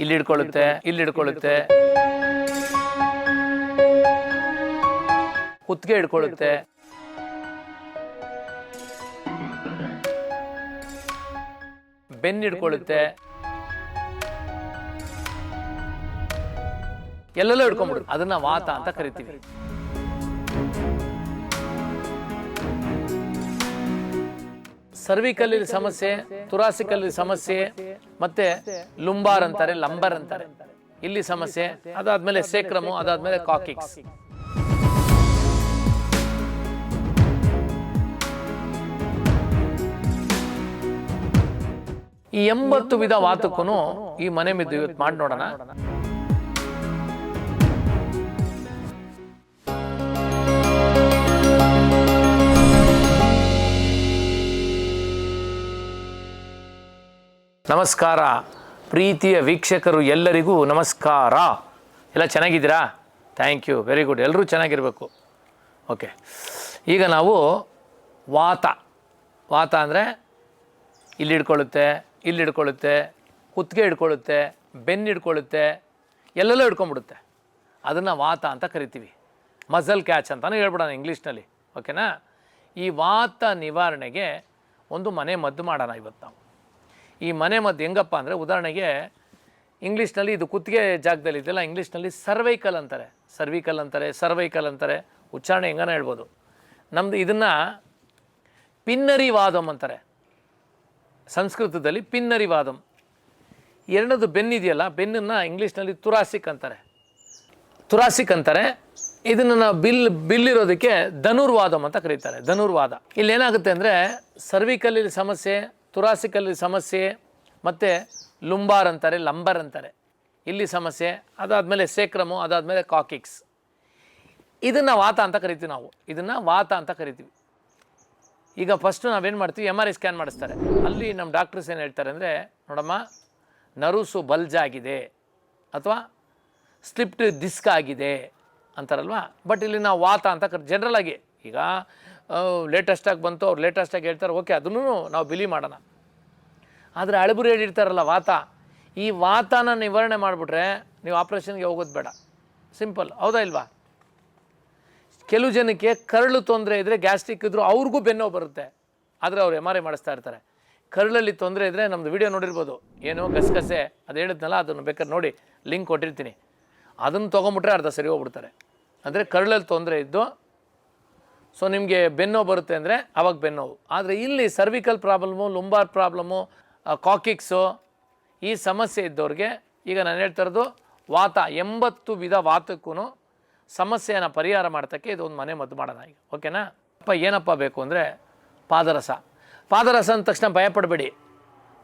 ಇಲ್ಲಿ ಹಿಡ್ಕೊಳ್ಳುತ್ತೆ ಇಲ್ಲಿ ಹಿಡ್ಕೊಳ್ಳುತ್ತೆ ಕುತ್ತಿಗೆ ಹಿಡ್ಕೊಳ್ಳುತ್ತೆ ಬೆನ್ನು ಹಿಡ್ಕೊಳ್ಳುತ್ತೆ ಎಲ್ಲೆಲ್ಲೋ ಹಿಡ್ಕೊಂಡ್ಬಿಡು ಅದನ್ನ ವಾತ ಅಂತ ಕರಿತೀವಿ ಸರ್ವಿಕಲ್ ಸಮಸ್ಯೆ ತುರಾಸಿಕಲ್ಲಿನ ಸಮಸ್ಯೆ ಮತ್ತೆ ಲುಂಬಾರ್ ಅಂತಾರೆ ಲಂಬರ್ ಅಂತಾರೆ ಇಲ್ಲಿ ಸಮಸ್ಯೆ ಅದಾದ್ಮೇಲೆ ಸೇಕ್ರಮು ಅದಾದ್ಮೇಲೆ ಕಾಕಿಕ್ಸ್. ಈ ಎಂಬತ್ತು ವಿಧ ವಾತಕ್ಕೂ ಈ ಮನೆ ಮಿದ್ದು ಇವತ್ತು ಮಾಡಿ ನೋಡೋಣ. ನಮಸ್ಕಾರ. ಪ್ರೀತಿಯ ವೀಕ್ಷಕರು ಎಲ್ಲರಿಗೂ ನಮಸ್ಕಾರ. ಎಲ್ಲ ಚೆನ್ನಾಗಿದ್ದೀರಾ? ಥ್ಯಾಂಕ್ ಯು ವೆರಿ ಗುಡ್ ಎಲ್ಲರೂ ಚೆನ್ನಾಗಿರಬೇಕು. ಓಕೆ ಈಗ ನಾವು ವಾತ. ವಾತ ಅಂದರೆ ಇಲ್ಲಿ ಹಿಡ್ಕೊಳ್ಳುತ್ತೆ ಇಲ್ಲಿ ಹಿಡ್ಕೊಳ್ಳುತ್ತೆ, ಕುತ್ತಿಗೆ ಹಿಡ್ಕೊಳ್ಳುತ್ತೆ, ಬೆನ್ನು ಹಿಡ್ಕೊಳ್ಳುತ್ತೆ, ಎಲ್ಲೆಲ್ಲೋ ಹಿಡ್ಕೊಂಬಿಡುತ್ತೆ ಅದನ್ನು ವಾತ ಅಂತ ಕರಿತೀವಿ. ಮಸಲ್ ಕ್ಯಾಚ್ ಅಂತಲೂ ಹೇಳ್ಬಿಡೋಣ ಇಂಗ್ಲೀಷ್ನಲ್ಲಿ. ಓಕೆನಾ ಈ ವಾತ ನಿವಾರಣೆಗೆ ಒಂದು ಮನೆ ಮದ್ದು ಮಾಡೋಣ ಇವತ್ತು ನಾವು. ಈ ಮನೆ ಮದ್ದು ಹೆಂಗಪ್ಪ ಅಂದರೆ ಉದಾಹರಣೆಗೆ ಇಂಗ್ಲೀಷ್ನಲ್ಲಿ ಇದು ಕುತ್ತಿಗೆ ಜಾಗದಲ್ಲಿ ಇದೆಯಲ್ಲ, ಇಂಗ್ಲೀಷ್ನಲ್ಲಿ ಸರ್ವೈಕಲ್ ಅಂತಾರೆ. ಸರ್ವಿಕಲ್ ಅಂತಾರೆ ಸರ್ವೈಕಲ್ ಅಂತಾರೆ. ಉಚ್ಚಾರಣೆ ಹೆಂಗಾನ ಹೇಳ್ಬೋದು? ನಮ್ಮದು ಇದನ್ನು ಪಿನ್ನರಿ ವಾದಂ ಅಂತಾರೆ. ಸಂಸ್ಕೃತದಲ್ಲಿ ಪಿನ್ನರಿ ವಾದಂ ಎರಡನೇದು ಬೆನ್ನಿದೆಯಲ್ಲ ಬೆನ್ನನ್ನು ಇಂಗ್ಲೀಷ್ನಲ್ಲಿ ತುರಾಸಿಕ್ ಅಂತಾರೆ. ತುರಾಸಿಕ್ ಅಂತಾರೆ. ಇದನ್ನು ನಾವು ಬಿಲ್, ಬಿಲ್ಲಿರೋದಕ್ಕೆ ಧನುರ್ವಾದಂ ಅಂತ ಕರೀತಾರೆ, ಧನುರ್ವಾದ. ಇಲ್ಲಿ ಏನಾಗುತ್ತೆ ಅಂದರೆ ಸರ್ವಿಕಲ್ಲಿ ಸಮಸ್ಯೆ ತುರಾಸಿಕಲ್ಲಿ ಸಮಸ್ಯೆ ಮತ್ತು ಲುಂಬಾರ್ ಅಂತಾರೆ, ಲಂಬರ್ ಅಂತಾರೆ. ಇಲ್ಲಿ ಸಮಸ್ಯೆ, ಅದಾದಮೇಲೆ ಸೇಕ್ರಮು, ಅದಾದಮೇಲೆ ಕಾಕಿಕ್ಸ್. ಇದನ್ನು ವಾತ ಅಂತ ಕರಿತೀವಿ ನಾವು. ಇದನ್ನು ವಾತ ಅಂತ ಕರಿತೀವಿ. ಈಗ ಫಸ್ಟು ನಾವೇನು ಮಾಡ್ತೀವಿ? ಎಂ ಆರ್ ಐ ಸ್ಕ್ಯಾನ್ ಮಾಡಿಸ್ತಾರೆ. ಅಲ್ಲಿ ನಮ್ಮ ಡಾಕ್ಟರ್ಸ್ ಏನು ಹೇಳ್ತಾರೆ ಅಂದರೆ, ನೋಡಮ್ಮ, ನರುಸು ಬಲ್ಜ್ ಆಗಿದೆ ಅಥವಾ ಸ್ಲಿಪ್ಟ್ ಡಿಸ್ಕ್ ಆಗಿದೆ ಅಂತಾರಲ್ವಾ? ಬಟ್ ಇಲ್ಲಿ ನಾವು ವಾತ ಅಂತ ಕರಿ ಜನರಲ್ ಆಗಿ ಈಗ ಲೇಟೆಸ್ಟಾಗಿ ಬಂತು, ಅವ್ರು ಲೇಟೆಸ್ಟಾಗಿ ಹೇಳ್ತಾರೆ, ಓಕೆ, ಅದನ್ನು ನಾವು ಬಿಲಿ ಮಾಡೋಣ. ಆದರೆ ಅಳಬುರು ಹೇಳಿರ್ತಾರಲ್ಲ, ವಾತ. ಈ ವಾತನ ನಿವಾರಣೆ ಮಾಡಿಬಿಟ್ರೆ ನೀವು ಆಪ್ರೇಷನ್ಗೆ ಹೋಗೋದು ಬೇಡ. ಸಿಂಪಲ್ ಹೌದಾ ಇಲ್ವಾ? ಕೆಲವು ಜನಕ್ಕೆ ಕರಳು ತೊಂದರೆ ಇದ್ದರೆ ಗ್ಯಾಸ್ಟ್ರಿಕ್ ಇದ್ದರೂ ಅವ್ರಿಗೂ ಬೆನ್ನೋ ಬರುತ್ತೆ. ಆದರೆ ಅವ್ರು ಎಂ ಆರ್ ಐ ಮಾಡಿಸ್ತಾ ಇರ್ತಾರೆ. ಕರಳಲ್ಲಿ ತೊಂದರೆ ಇದ್ದರೆ ನಮ್ಮದು ವಿಡಿಯೋ ನೋಡಿರ್ಬೋದು. ಏನೋ ಗಸಗಸೆ, ಅದು ಹೇಳಿದ್ನಲ್ಲ, ಅದನ್ನು ಬೇಕಾದ್ರೆ ನೋಡಿ ಲಿಂಕ್ ಕೊಟ್ಟಿರ್ತೀನಿ. ಅದನ್ನು ತೊಗೊಂಬಿಟ್ರೆ ಅರ್ಧ ಸರಿ ಹೋಗ್ಬಿಡ್ತಾರೆ. ಅಂದರೆ ಕರಳಲ್ಲಿ ತೊಂದರೆ ಇದ್ದು ಸೊ ನಿಮಗೆ ಬೆನ್ನೋ ಬರುತ್ತೆ ಅಂದರೆ ಅವಾಗ ಬೆನ್ನೋವು ಆದರೆ ಇಲ್ಲಿ cervical problem lumbar problem coccyx ಈ ಸಮಸ್ಯೆ ಇದ್ದವ್ರಿಗೆ ಈಗ ನಾನು ಹೇಳ್ತಾ ಇರೋದು ವಾತ, ಎಂಬತ್ತು ವಿಧ ವಾತಕ್ಕೂ ಸಮಸ್ಯೆಯನ್ನು ಪರಿಹಾರ ಮಾಡ್ತಕ್ಕೆ ಇದು ಒಂದು ಮನೆ ಮದ್ದು ಮಾಡೋಣ ಈಗ. ಓಕೆನಾ ಅಪ್ಪ, ಏನಪ್ಪ ಬೇಕು ಅಂದರೆ ಪಾದರಸ. ಪಾದರಸ ಅಂದ ತಕ್ಷಣ ಭಯಪಡಬೇಡಿ.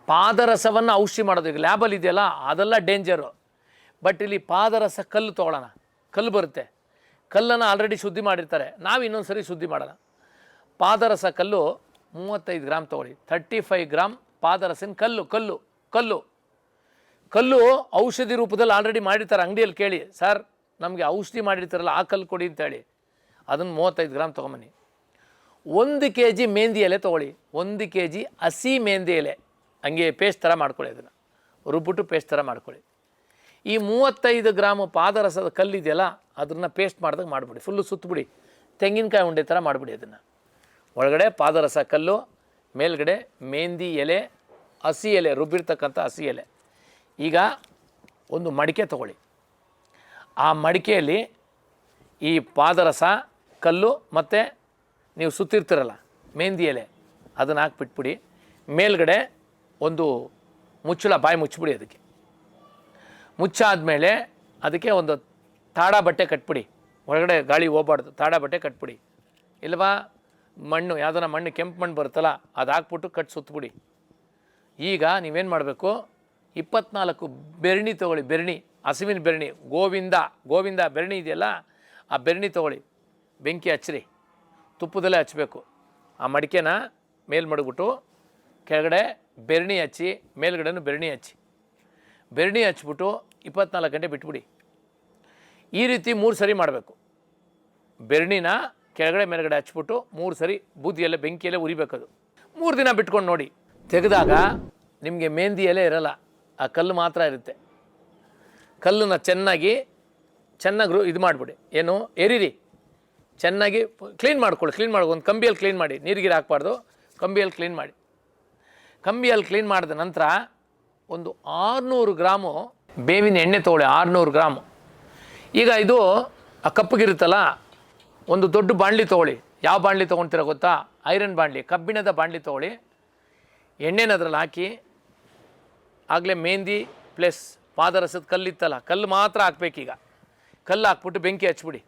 ಪಾದರಸವನ್ನು ಔಷಧಿ ಮಾಡೋದು ಈಗ ಲ್ಯಾಬಲ್ಲಿ ಇದೆಯಲ್ಲ, ಅದೆಲ್ಲ ಡೇಂಜರು ಬಟ್ ಇಲ್ಲಿ ಪಾದರಸ ಕಲ್ಲು ತೊಗೊಳ್ಳೋಣ ಕಲ್ಲು ಬರುತ್ತೆ. ಕಲ್ಲನ್ನು ಆಲ್ರೆಡಿ ಶುದ್ಧಿ ಮಾಡಿರ್ತಾರೆ. ನಾವು ಇನ್ನೊಂದು ಸರಿ ಶುದ್ಧಿ ಮಾಡೋಣ ಪಾದರಸ ಕಲ್ಲು ಮೂವತ್ತೈದು ಗ್ರಾಮ್ ತೊಗೊಳ್ಳಿ. ತರ್ಟಿ ಫೈವ್ ಗ್ರಾಮ್ ಪಾದರಸಿನ ಕಲ್ಲು ಕಲ್ಲು ಕಲ್ಲು. ಕಲ್ಲು ಔಷಧಿ ರೂಪದಲ್ಲಿ ಆಲ್ರೆಡಿ ಮಾಡಿರ್ತಾರೆ. ಅಂಗಡಿಯಲ್ಲಿ ಕೇಳಿ, ಸರ್, ನಮಗೆ ಔಷಧಿ ಮಾಡಿರ್ತಾರಲ್ಲ, ಆ ಕಲ್ಲು ಕೊಡಿ ಅಂತೇಳಿ ಅದನ್ನು ಮೂವತ್ತೈದು ಗ್ರಾಮ್ ತೊಗೊಂಬನ್ನಿ. ಒಂದು ಕೆ ಜಿ ಮೆಹಂದಿ ಎಲೆ ತೊಗೊಳ್ಳಿ. ಒಂದು ಕೆ ಜಿ ಹಸಿ ಮೆಹಂದಿ ಎಲೆ. ಹಂಗೆ ಪೇಸ್ಟ್ ಥರ ಮಾಡ್ಕೊಳ್ಳಿ ಅದನ್ನು. ರುಬ್ಬಿಟ್ಟು ಪೇಸ್ಟ್ ಥರ ಮಾಡ್ಕೊಳ್ಳಿ. ಈ ಮೂವತ್ತೈದು ಗ್ರಾಮು ಪಾದರಸದ ಕಲ್ಲಿದೆಯಲ್ಲ ಅದನ್ನು ಪೇಸ್ಟ್ ಮಾಡಿದಾಗ ಮಾಡಿಬಿಡಿ. ಫುಲ್ಲು ಸುತ್ತಬಿಡಿ ತೆಂಗಿನಕಾಯಿ ಉಂಡೆ ಥರ ಮಾಡಿಬಿಡಿ ಅದನ್ನು. ಒಳಗಡೆ ಪಾದರಸ ಕಲ್ಲು, ಮೇಲ್ಗಡೆ ಮೆಹಂದಿ ಎಲೆ, ಹಸಿ ಎಲೆ, ರುಬ್ಬಿರ್ತಕ್ಕಂಥ ಹಸಿ ಎಲೆ. ಈಗ ಒಂದು ಮಡಿಕೆ ತಗೊಳ್ಳಿ. ಆ ಮಡಿಕೆಯಲ್ಲಿ ಈ ಪಾದರಸ, ಕಲ್ಲು ಮತ್ತು ನೀವು ಸುತ್ತಿರ್ತೀರಲ್ಲ, ಮೆಹಂದಿ ಎಲೆ, ಅದನ್ನು ಹಾಕ್ಬಿಟ್ಬಿಡಿ. ಮೇಲ್ಗಡೆ ಒಂದು ಮುಚ್ಚಳ ಬಾಯಿ ಮುಚ್ಚಿಬಿಡಿ ಅದಕ್ಕೆ. ಮುಚ್ಚಾದ್ಮೇಲೆ ಅದಕ್ಕೆ ಒಂದು ತಾಡ ಬಟ್ಟೆ ಕಟ್ಬಿಡಿ. ಒಳಗಡೆ ಗಾಳಿ ಹೋಗ್ಬಾರ್ದು. ತಾಡ ಬಟ್ಟೆ ಕಟ್ಬಿಡಿ. ಇಲ್ವಾ? ಮಣ್ಣು ಯಾವುದನ್ನ ಮಣ್ಣು ಕೆಂಪು ಮಣ್ಣು ಬರುತ್ತಲ್ಲ, ಅದು ಹಾಕ್ಬಿಟ್ಟು ಕಟ್ ಸುತ್ತಬಿಡಿ ಈಗ ನೀವೇನು ಮಾಡಬೇಕು? ಇಪ್ಪತ್ನಾಲ್ಕು ಬೆರಣಿ ತೊಗೊಳ್ಳಿ. ಬೆರಣಿ, ಹಸುವಿನ ಬೆರಣಿ, ಗೋವಿಂದ ಗೋವಿಂದ ಬೆರಣಿ ಇದೆಯಲ್ಲ, ಆ ಬೆರಣಿ ತೊಗೊಳ್ಳಿ. ಬೆಂಕಿ ಹಚ್ಚಿರಿ. ತುಪ್ಪದಲ್ಲೇ ಹಚ್ಚಬೇಕು ಆ ಮಡಿಕೆನ ಮೇಲ್ ಮಡಗ್ಬಿಟ್ಟು ಕೆಳಗಡೆ ಬೆರಣಿ ಹಚ್ಚಿ, ಮೇಲ್ಗಡೆನೂ ಬೆರಣಿ ಹಚ್ಚಿ. ಬೆರಣಿ ಹಚ್ಬಿಟ್ಟು ಇಪ್ಪತ್ನಾಲ್ಕು ಗಂಟೆ ಬಿಟ್ಬಿಡಿ. ಈ ರೀತಿ ಮೂರು ಸರಿ ಮಾಡಬೇಕು. ಬೆರಣಿನ ಕೆಳಗಡೆ ಮೇಲ್ಗಡೆ ಹಚ್ಬಿಟ್ಟು ಮೂರು ಸರಿ ಬೂದಿಯಲ್ಲೇ ಬೆಂಕಿಯಲ್ಲೇ ಉರಿಬೇಕದು. ಮೂರು ದಿನ ಬಿಟ್ಕೊಂಡು ನೋಡಿ. ತೆಗೆದಾಗ ನಿಮಗೆ ಎಲೆ ಇರಲ್ಲ. ಆ ಕಲ್ಲು ಮಾತ್ರ ಇರುತ್ತೆ. ಕಲ್ಲನ್ನ ಚೆನ್ನಾಗಿ ಚೆನ್ನಾಗಿ ಇದು ಮಾಡಿಬಿಡಿ. ಏನು? ಎರಿರಿ ಚೆನ್ನಾಗಿ ಕ್ಲೀನ್ ಮಾಡ್ಕೊಳ್ಳಿ. ಕ್ಲೀನ್ ಮಾಡಿ, ಒಂದು ಕಂಬಿಯಲ್ಲಿ ಕ್ಲೀನ್ ಮಾಡಿ. ನೀರಿಗೆ ಹಾಕ್ಬಾರ್ದು. ಕಂಬಿಯಲ್ಲಿ ಕ್ಲೀನ್ ಮಾಡಿ. ಕಂಬಿಯಲ್ಲಿ ಕ್ಲೀನ್ ಮಾಡಿದ ನಂತರ ಒಂದು ಆರುನೂರು ಗ್ರಾಮು ಬೇವಿನ ಎಣ್ಣೆ ತೊಗೊಳ್ಳಿ, ಆರುನೂರು ಗ್ರಾಮ್. ಈಗ ಇದು ಆ ಕಪ್ಪಗಿರುತ್ತಲ್ಲ, ಒಂದು ದೊಡ್ಡ ಬಾಣಲಿ ತೊಗೊಳ್ಳಿ. ಯಾವ ಬಾಣಲಿ ತೊಗೊಳ್ತೀರ ಗೊತ್ತಾ? ಐರನ್ ಬಾಣಲಿ, ಕಬ್ಬಿಣದ ಬಾಣಲಿ ತೊಗೊಳ್ಳಿ. ಎಣ್ಣೆನ ಅದ್ರಲ್ಲಿ ಹಾಕಿ, ಆಗಲೇ ಮೆಹಂದಿ ಪ್ಲಸ್ ಪಾದರಸದ ಕಲ್ಲಿತ್ತಲ್ಲ, ಕಲ್ಲು ಮಾತ್ರ ಹಾಕ್ಬೇಕೀಗ. ಕಲ್ಲು ಹಾಕ್ಬಿಟ್ಟು ಬೆಂಕಿ ಹಚ್ಬಿಡಿ.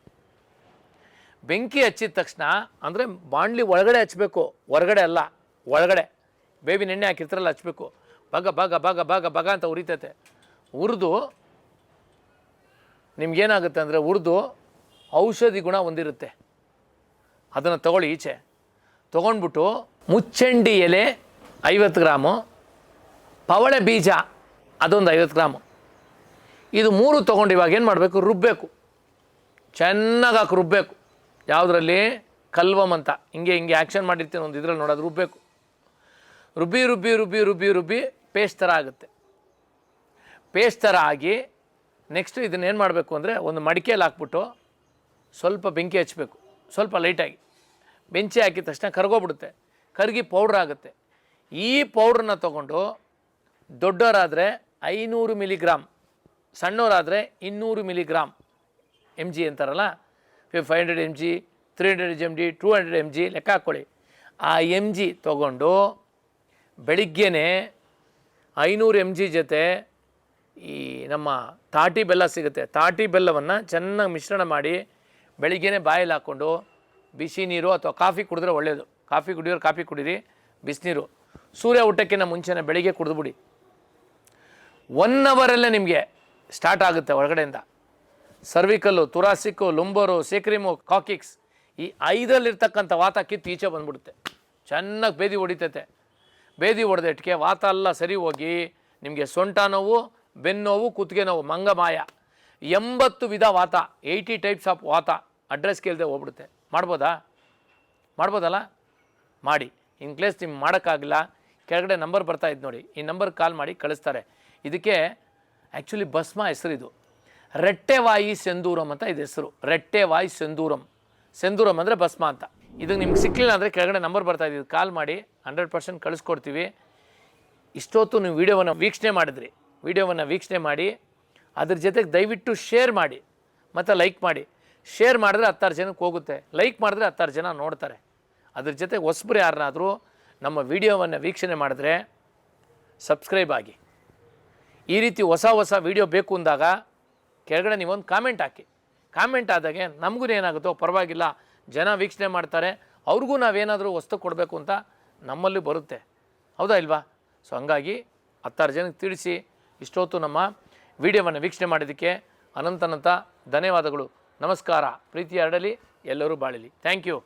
ಬೆಂಕಿ ಹಚ್ಚಿದ ತಕ್ಷಣ, ಅಂದರೆ ಬಾಣಲಿ ಒಳಗಡೆ ಹಚ್ಚಬೇಕು ಹೊರಗಡೆ ಅಲ್ಲ, ಒಳಗಡೆ. ಬೇವಿನ ಎಣ್ಣೆ ಹಾಕಿರ್ತಾರಲ್ಲ ಹಚ್ಚಬೇಕು ಬಗ ಬಗ ಬಗ ಬಗ ಬಗ ಅಂತ ಉರಿತೈತೆ. ಉರಿದು, ನಿಮಗೇನಾಗುತ್ತೆ ಅಂದರೆ ಉರಿದು ಔಷಧಿ ಗುಣ ಹೊಂದಿರುತ್ತೆ. ಅದನ್ನು ತಗೊಳ್ಳಿ ಈಚೆ. ತೊಗೊಂಡ್ಬಿಟ್ಟು ಮುಚ್ಚಂಡಿ ಎಲೆ ಐವತ್ತು ಗ್ರಾಮು, ಪವಳೆ ಬೀಜ ಅದೊಂದು ಐವತ್ತು ಗ್ರಾಮು. ಇದು ಮೂರು ತೊಗೊಂಡು ಇವಾಗ ಏನು ಮಾಡಬೇಕು? ರುಬ್ಬಬೇಕು ಚೆನ್ನಾಗಿ ಹಾಕಿ ರುಬ್ಬಬೇಕು ಯಾವುದರಲ್ಲಿ? ಕಲ್ವಮ್ ಅಂತ. ಹಿಂಗೆ ಹಿಂಗೆ ಆ್ಯಕ್ಷನ್ ಮಾಡಿರ್ತೀನಿ ಒಂದು ಇದ್ರಲ್ಲಿ ನೋಡೋದು ರುಬ್ಬಬೇಕು ರುಬ್ಬಿ ರುಬ್ಬಿ ರುಬ್ಬಿ ರುಬ್ಬಿ ರುಬ್ಬಿ, ಪೇಸ್ಟ್ ಥರ ಆಗುತ್ತೆ. ಪೇಸ್ಟ್ ಥರ ಆಗಿ ನೆಕ್ಸ್ಟು ಇದನ್ನ ಏನು ಮಾಡಬೇಕು ಅಂದರೆ ಒಂದು ಮಡಿಕೆಯಲ್ಲಿ ಹಾಕ್ಬಿಟ್ಟು ಸ್ವಲ್ಪ ಬೆಂಕಿ ಹಚ್ಚಬೇಕು ಸ್ವಲ್ಪ ಲೈಟಾಗಿ. ಬೆಂಚಿ ಹಾಕಿದ ತಕ್ಷಣ ಕರ್ಗೋಗ್ಬಿಡುತ್ತೆ. ಕರಗಿ ಪೌಡ್ರ್ ಆಗುತ್ತೆ. ಈ ಪೌಡ್ರನ್ನ ತೊಗೊಂಡು ದೊಡ್ಡವರಾದರೆ ಐನೂರು ಮಿಲಿಗ್ರಾಮ್, ಸಣ್ಣವರಾದರೆ ಇನ್ನೂರು ಮಿಲಿಗ್ರಾಮ್ ಎಂ ಜಿ ಅಂತಾರಲ್ಲ? Five hundred M G three hundred M G two hundred M G ಲೆಕ್ಕ ಹಾಕ್ಕೊಳ್ಳಿ ಆ ಎಂ ಜಿ ತೊಗೊಂಡು ಬೆಳಿಗ್ಗೆನೇ ಐನೂರು ಎಂ ಜಿ ಜೊತೆ ಈ ನಮ್ಮ ತಾಟಿ ಬೆಲ್ಲ ಸಿಗುತ್ತೆ. ತಾಟಿ ಬೆಲ್ಲವನ್ನು ಚೆನ್ನಾಗಿ ಮಿಶ್ರಣ ಮಾಡಿ ಬೆಳಿಗ್ಗೆ ಬಾಯಲ್ಲಿ ಹಾಕ್ಕೊಂಡು ಬಿಸಿ ನೀರು ಅಥವಾ ಕಾಫಿ ಕುಡಿದ್ರೆ ಒಳ್ಳೆಯದು ಕಾಫಿ ಕುಡಿಯೋರು ಕಾಫಿ ಕುಡೀರಿ ಬಿಸಿನೀರು ಸೂರ್ಯ ಊಟಕ್ಕಿಂತ ಮುಂಚೆನೇ ಬೆಳಿಗ್ಗೆ ಕುಡಿದ್ಬಿಡಿ ಒನ್ ಅವರಲ್ಲೇ ನಿಮಗೆ ಸ್ಟಾರ್ಟ್ ಆಗುತ್ತೆ ಒಳಗಡೆಯಿಂದ ಸರ್ವಿಕಲ್ಲು ತುರಾಸಿಕ್ಕು ಲುಂಬರು ಸೇಕ್ರಿಮು ಕಾಕಿಕ್ಸ್ ಈ ಐದರಲ್ಲಿರ್ತಕ್ಕಂಥ ವಾತ ಕಿತ್ತು ಈಚೆ ಬಂದ್ಬಿಡುತ್ತೆ. ಚೆನ್ನಾಗಿ ಬೇದಿ ಹೊಡಿತೈತೆ. ಬೇದಿ ಹೊಡೆದಿಟ್ಟಿಗೆ ವಾತ ಎಲ್ಲ ಸರಿ ಹೋಗಿ ನಿಮಗೆ ಸೊಂಟ ನೋವು ಬೆನ್ನೋವು ಕುತ್ತಿಗೆ ನೋವು ಮಂಗಮಾಯ, ಎಂಬತ್ತು ವಿಧ ವಾತ ಏಯ್ಟಿ ಟೈಪ್ಸ್ ಆಫ್ ವಾತ ಅಡ್ರೆಸ್ ಕೇಳಿದೆ ಹೋಗ್ಬಿಡುತ್ತೆ. ಮಾಡ್ಬೋದಾ? ಮಾಡ್ಬೋದಲ್ಲ? ಮಾಡಿ. ಇನ್ ಕೇಸ್ ನಿಮ್ಗೆ ಮಾಡೋಕ್ಕಾಗಲ್ಲ, ಕೆಳಗಡೆ ನಂಬರ್ ಬರ್ತಾ ಇದ್ದು ನೋಡಿ. ಈ ನಂಬರ್ ಕಾಲ್ ಮಾಡಿ ಕಳಿಸ್ತಾರೆ. ಇದಕ್ಕೆ ಆ್ಯಕ್ಚುಲಿ ಭಸ್ಮ ಹೆಸರು ಇದು ರೆಟ್ಟೆವಾಯಿ ಸೆಂದೂರಂ ಅಂತ ಇದು ಹೆಸರು. ರೆಟ್ಟೆವಾಯಿ ಸೆಂದೂರಂ. ಸೆಂದೂರಂ ಅಂದರೆ ಭಸ್ಮ ಅಂತ. ಇದು ನಿಮ್ಗೆ ಸಿಕ್ಕಲಿಲ್ಲ ಅಂದರೆ ಕೆಳಗಡೆ ನಂಬರ್ ಬರ್ತಾ ಇದೆ. ಕಾಲ್ ಮಾಡಿ ಹಂಡ್ರೆಡ್ ಪರ್ಸೆಂಟ್ ಕಳಿಸ್ಕೊಡ್ತೀವಿ. ಇಷ್ಟೊತ್ತು ನೀವು ವೀಡಿಯೋವನ್ನು ವೀಕ್ಷಣೆ ಮಾಡಿದ್ರಿ. ವೀಡಿಯೋವನ್ನು ವೀಕ್ಷಣೆ ಮಾಡಿ, ಅದ್ರ ಜೊತೆಗೆ ದಯವಿಟ್ಟು ಶೇರ್ ಮಾಡಿ, ಮತ್ತು ಲೈಕ್ ಮಾಡಿ. ಶೇರ್ ಮಾಡಿದ್ರೆ ಹತ್ತಾರು ಜನಕ್ಕೆ ಹೋಗುತ್ತೆ. ಲೈಕ್ ಮಾಡಿದ್ರೆ ಹತ್ತಾರು ಜನ ನೋಡ್ತಾರೆ. ಅದ್ರ ಜೊತೆಗೆ ಹೊಸಬ್ರು ಯಾರನ್ನಾದರೂ ನಮ್ಮ ವಿಡಿಯೋವನ್ನು ವೀಕ್ಷಣೆ ಮಾಡಿದ್ರೆ ಸಬ್ಸ್ಕ್ರೈಬ್ ಆಗಿ. ಈ ರೀತಿ ಹೊಸ ಹೊಸ ವೀಡಿಯೋ ಬೇಕು ಅಂದಾಗ ಕೆಳಗಡೆ ನೀವೊಂದು ಕಾಮೆಂಟ್ ಹಾಕಿ. ಕಾಮೆಂಟ್ ಆದಾಗೆ ನಮಗೂ ಏನಾಗುತ್ತೋ ಪರವಾಗಿಲ್ಲ. ಜನ ವೀಕ್ಷಣೆ ಮಾಡ್ತಾರೆ. ಅವ್ರಿಗೂ ನಾವೇನಾದರೂ ವಸ್ತು ಕೊಡಬೇಕು ಅಂತ ನಮ್ಮಲ್ಲಿ ಬರುತ್ತೆ. ಹೌದಾ ಇಲ್ವಾ? ಸೊ ಹಂಗಾಗಿ ಹತ್ತಾರು ಜನಕ್ಕೆ ತಿಳಿಸಿ ಇಷ್ಟೊತ್ತು ನಮ್ಮ ವಿಡಿಯೋವನ್ನು ವೀಕ್ಷಣೆ ಮಾಡಿದ್ದಕ್ಕೆ ಅನಂತನಂತ ಧನ್ಯವಾದಗಳು. ನಮಸ್ಕಾರ. ಪ್ರೀತಿ ಹರಡಲಿ ಎಲ್ಲರೂ ಬಾಳಲಿ. Thank you